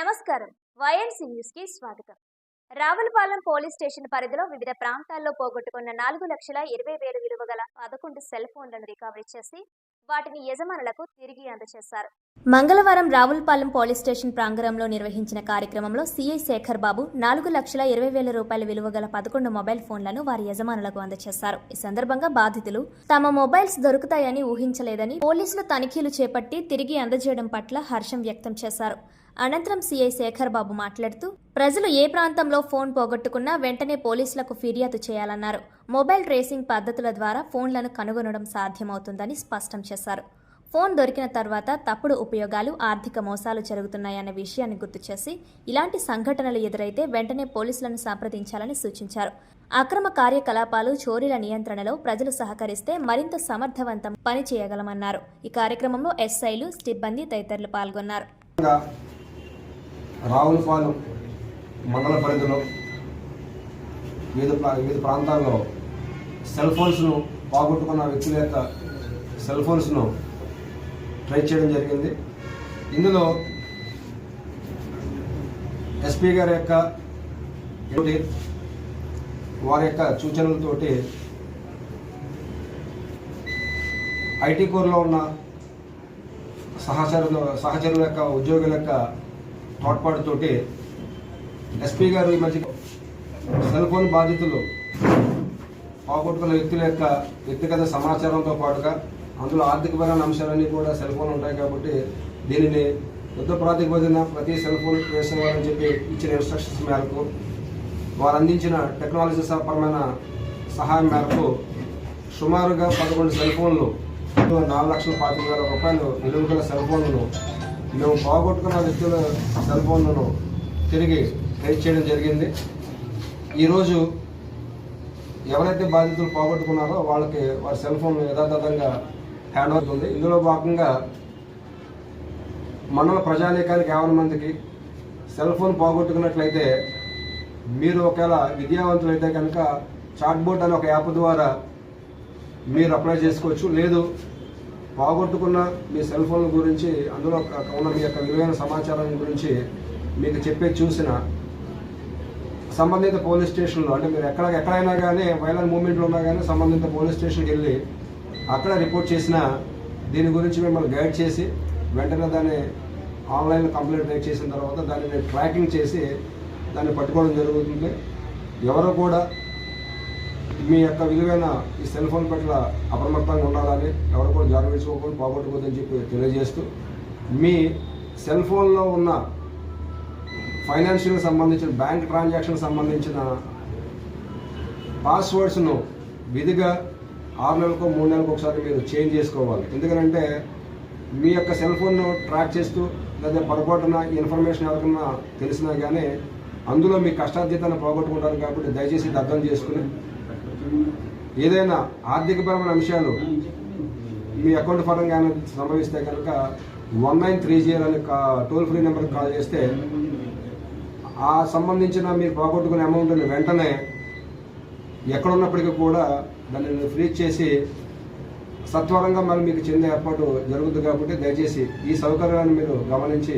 నమస్కారం. వైఎన్సీ న్యూస్కి స్వాగతం. రావులపాలెం పోలీస్ స్టేషన్ పరిధిలో వివిధ ప్రాంతాల్లో పోగొట్టుకున్న నాలుగు లక్షల ఇరవై వేల విలువ గల పదకొండు సెల్ ఫోన్లను రికవరీ చేసి వాటిని యజమానులకు తిరిగి అందజేశారు. మంగళవారం రావులపాలెం పోలీస్ స్టేషన్ ప్రాంగణంలో నిర్వహించిన కార్యక్రమంలో సీఐ శేఖర్ బాబు నాలుగు లక్షల ఇరవై వేల రూపాయల విలువ గల పదకొండు మొబైల్ ఫోన్లను వారి యజమానులకు అందజేశారు. ఈ సందర్భంగా బాధితులు తమ మొబైల్స్ దొరుకుతాయని ఊహించలేదని పోలీసులు తనిఖీలు చేపట్టి తిరిగి అందజేయడం పట్ల హర్షం వ్యక్తం చేశారు. అనంతరం సీఐ శేఖర్ బాబు మాట్లాడుతూ ప్రజలు ఏ ప్రాంతంలో ఫోన్ పోగొట్టుకున్నా వెంటనే పోలీసులకు ఫిర్యాదు చేయాలన్నారు. మొబైల్ ట్రేసింగ్ పద్ధతుల ద్వారా ఫోన్లను కనుగొనడం సాధ్యమవుతుందని స్పష్టం చేశారు. ఫోన్ దొరికిన తర్వాత తప్పుడు ఉపయోగాలు ఆర్థిక మోసాలు జరుగుతున్నాయన్న విషయాన్ని గుర్తు చేసి ఇలాంటి సంఘటనలు ఎదురైతే వెంటనే పోలీసులను సంప్రదించాలని సూచించారు. అక్రమ కార్యకలాపాలు చోరీల నియంత్రణలో ప్రజలు సహకరిస్తే మరింత సమర్థవంతం పని చేయగలమన్నారు. ఈ కార్యక్రమంలో ఎస్ఐలు సిబ్బంది తదితరులు పాల్గొన్నారు. రావులపాలెం మండల పరిధిలో వివిధ ప్రా- వివిధ ప్రాంతాల్లో సెల్ ఫోన్స్ను పోగొట్టుకున్న వ్యక్తుల యొక్క సెల్ ఫోన్స్ను ట్రై చేయడం జరిగింది. ఇందులో ఎస్పీ గారి యొక్క వారి యొక్క సూచనలతోటి ఐటీ కోర్లో ఉన్న సహచరుల సహచరుల యొక్క ఉద్యోగుల యొక్క తోటి ఎస్పీ గారు ఈ మధ్య సెల్ ఫోన్ బాధితులు పోగొట్టుకున్న వ్యక్తుల యొక్క వ్యక్తిగత సమాచారంతో పాటుగా అందులో ఆర్థికపరమైన అంశాలన్నీ కూడా సెల్ ఫోన్ ఉంటాయి కాబట్టి దీనిని యుద్ధ ప్రాతిపదికన ప్రతి సెల్ ఫోన్ వేసుకోవాలని చెప్పి ఇచ్చిన ఇన్స్ట్రక్షన్స్ మేరకు వారు అందించిన టెక్నాలజీ పరమైన సహాయం మేరకు సుమారుగా పదకొండు సెల్ ఫోన్లు నాలుగు లక్షల పాతిక వేల రూపాయలు విలువ గల సెల్ ఫోన్లను మేము పోగొట్టుకున్న వ్యక్తుల సెల్ ఫోన్లను తిరిగి ట్రేస్ చేయడం జరిగింది. ఈరోజు ఎవరైతే బాధితులు పోగొట్టుకున్నారో వాళ్ళకి వారి సెల్ ఫోన్ యథాతథంగా హ్యాండ్ అవుతుంది. ఇందులో భాగంగా మండల ప్రజానీకానికి యాభై మందికి సెల్ ఫోన్ పోగొట్టుకున్నట్లయితే మీరు ఒకవేళ విద్యావంతులైతే కనుక చాట్ బోర్డ్ అనే ఒక యాప్ ద్వారా మీరు అప్లై చేసుకోవచ్చు. లేదు పోగొట్టుకున్న మీ సెల్ ఫోన్ గురించి అందులో ఉన్న మీ యొక్క విలువైన సమాచారం గురించి మీకు చెప్పే చూసిన సంబంధిత పోలీస్ స్టేషన్లో అంటే మీరు ఎక్కడ ఎక్కడైనా కానీ వైలెంట్ మూమెంట్లో ఉన్నా కానీ సంబంధిత పోలీస్ స్టేషన్కి వెళ్ళి అక్కడ రిపోర్ట్ చేసిన దీని గురించి మిమ్మల్ని గైడ్ చేసి వెంటనే దాన్ని ఆన్లైన్లో కంప్లైంట్ రేట్ చేసిన తర్వాత దాన్ని ట్రాకింగ్ చేసి దాన్ని పట్టుకోవడం జరుగుతుంది. ఎవరు కూడా మీ యొక్క విలువైన ఈ సెల్ ఫోన్ పట్ల అప్రమత్తంగా ఉండాలని ఎవరు కూడా జాగ్రత్త పోగొట్టుకోదని చెప్పి తెలియజేస్తూ మీ సెల్ ఫోన్లో ఉన్న ఫైనాన్షియల్ సంబంధించిన బ్యాంక్ ట్రాన్సాక్షన్ సంబంధించిన పాస్వర్డ్స్ను విధిగా ఆరు నెలలకు మూడు నెలలకు ఒకసారి మీరు చేంజ్ చేసుకోవాలి. ఎందుకంటే మీ యొక్క సెల్ ఫోన్ను ట్రాక్ చేస్తూ లేదా పొరపాటున ఈ ఇన్ఫర్మేషన్ ఎవరికన్నా తెలిసినా కానీ అందులో మీ కష్టార్జితాన్ని పోగొట్టుకుంటారు కాబట్టి దయచేసి ఇది అర్థం చేసుకుని ఏదైనా ఆర్థికపరమైన అంశాలు మీ అకౌంట్ పరంగా సంభవిస్తే కనుక వన్ నైన్ త్రీ జీరో అనే టోల్ ఫ్రీ నెంబర్కి కాల్ చేస్తే ఆ సంబంధించిన మీరు పోగొట్టుకునే అమౌంట్ని వెంటనే ఎక్కడున్నప్పటికీ కూడా దాన్ని ఫ్రీజ్ చేసి సత్వరంగా మరి మీకు చెందే ఏర్పాటు జరుగుతుంది కాబట్టి దయచేసి ఈ సౌకర్యాన్ని మీరు గమనించి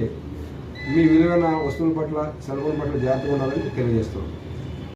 మీ విలువైన వస్తువుల పట్ల సెలవుల పట్ల జాగ్రత్తగా ఉండాలని తెలియజేస్తున్నాను